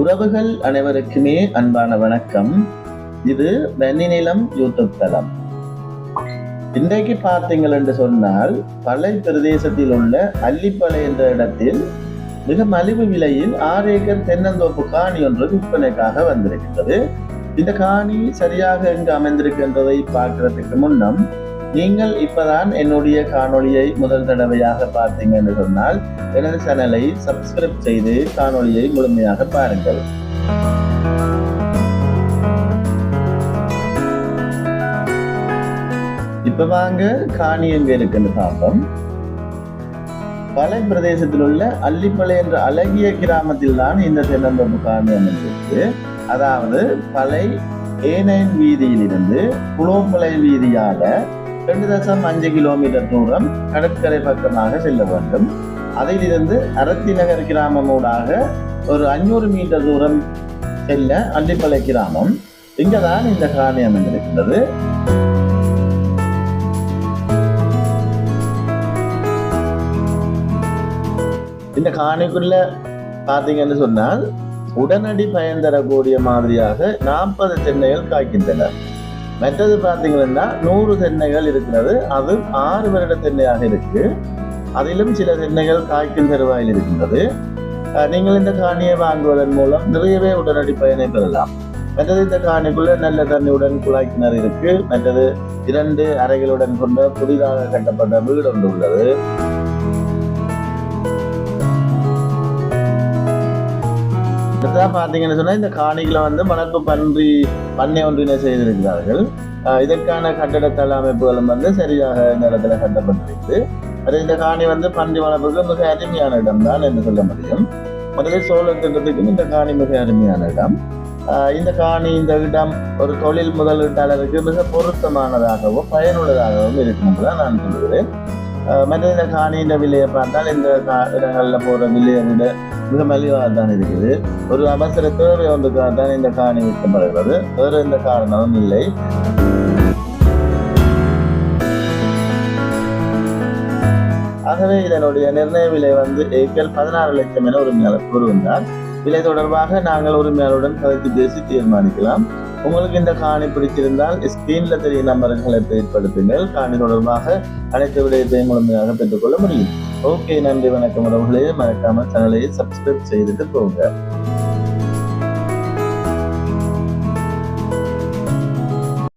உறவுகள் அனைவருக்குமே அன்பான வணக்கம். இது வெண்ணிநிலம் யூடியூப் தளம். இன்றைக்கு பார்த்தீங்கள் என்று சொன்னால் பழை பிரதேசத்தில் உள்ள அல்லிப்பளை என்ற இடத்தில் மிக மலிவு விலையில் ஆறு ஏக்கர் தென்னந்தோப்பு காணி ஒன்று விற்பனைக்காக வந்திருக்கின்றது இந்த காணி சரியாக எங்கு அமைந்திருக்கின்றதை பார்க்கிறதுக்கு முன்னம் நீங்கள் இப்பதான் என்னுடைய காணொளியை முதல் தடவையாக பார்த்தீங்க என்று சொன்னால் எனது சேனலை சப்ஸ்கிரைப் செய்து காணொளியை முழுமையாக பாருங்கள். இப்ப வாங்க காணி எங்க இருக்குன்னு பார்ப்போம். பலை பிரதேசத்தில் உள்ள அல்லிப்பளை என்ற அழகிய கிராமத்தில் தான் இந்த தென்னந்தோப்பு காணி அமைந்திருக்கு. அதாவது பலை ஏனைன் வீதியிலிருந்து புலோம்பளை வீதியாக ரெண்டு தசம் அஞ்சு கிலோமீட்டர் தூரம் கடற்கரை பக்கமாக செல்ல வேண்டும். அதிலிருந்து அரத்தி நகர் கிராமம் ஊடாக ஒரு அஞ்சூறு மீட்டர் தூரம் செல்ல அள்ளிப்பளை கிராமம். இங்கதான் இந்த காணி அமைந்திருக்கின்றது. இந்த காணிக்குள்ள பார்த்தீங்கன்னு சொன்னால் உடனடி பயன் தரக்கூடிய மாதிரியாக நாற்பது தென்னைகள் காய்க்கின்றன. மற்றது பார்த்தீங்கன்னா நூறு தென்னைகள் இருக்கிறது. அது ஆறு வருட தென்னையாக இருக்கு. அதிலும் சில தென்னைகள் காய்க்கும் தருவாயில் இருக்கின்றது. நீங்கள் இந்த காணியை வாங்குவதன் மூலம் நிறையவே உடனடி பயனை பெறலாம். மற்றது இந்த காணிக்குள்ள நல்ல தண்ணியுடன் குழாய் கிணறு இருக்கு. மற்றது இரண்டு அறைகளுடன் கொண்ட புதிதாக கட்டப்பட்ட வீடு ஒன்று உள்ளது. இதுதான் பார்த்தீங்கன்னு சொன்னால் இந்த காணிகளை வந்து வளர்ப்பு பன்றி பண்ணை ஒன்றினை செய்திருக்கிறார்கள். இதற்கான கட்டடத்தள அமைப்புகளும் வந்து சரியாக இந்த இடத்துல கட்டப்பட்டிருக்கு. அது இந்த காணி வந்து பன்றி வளர்ப்புக்கு மிக அருமையான இடம் தான் என்று சொல்ல முடியும். முதலில் சோழர் திட்டத்துக்கும் இந்த காணி மிக அருமையான இடம். இந்த காணி இந்த இடம் ஒரு தொழில் முதலீட்டாளருக்கு மிக பொருத்தமானதாகவும் பயனுள்ளதாகவும் இருக்கும் தான் நான் சொல்கிறேன் மற்ற இந்த காணியின் விலையை பார்த்தால் இந்த கா- இடங்கள்ல போகிற விலையை விட மிக மலிவாக தான் இருக்குது ஒரு அவசர தேவை ஒன்றுக்காக தான் இந்த காணி விற்கப்படுகிறது வேறு எந்த காரணமும் இல்லை ஆகவே இதனுடைய நிர்ணய விலை வந்து ஏக்கர் பதினாறு லட்சம் என உரிமையாளர் கூறுகின்றார் விலை தொடர்பாக நாங்கள் உரிமையாளருடன் கலைத்து பேசி தீர்மானிக்கலாம் உங்களுக்கு இந்த காணி பிடிச்சிருந்தால் ஸ்கிரீன்ல தெரிய நம்பர்களை பயன்படுத்துங்கள் காணி தொடர்பாக அனைத்து விடயத்தையும் முழுமையாக பெற்றுக்கொள்ள முடியும். ஓகே நன்றி வணக்கம் உறவுகளே. மறக்காம சேனலை சப்ஸ்கிரைப் செய்துட்டு போங்க.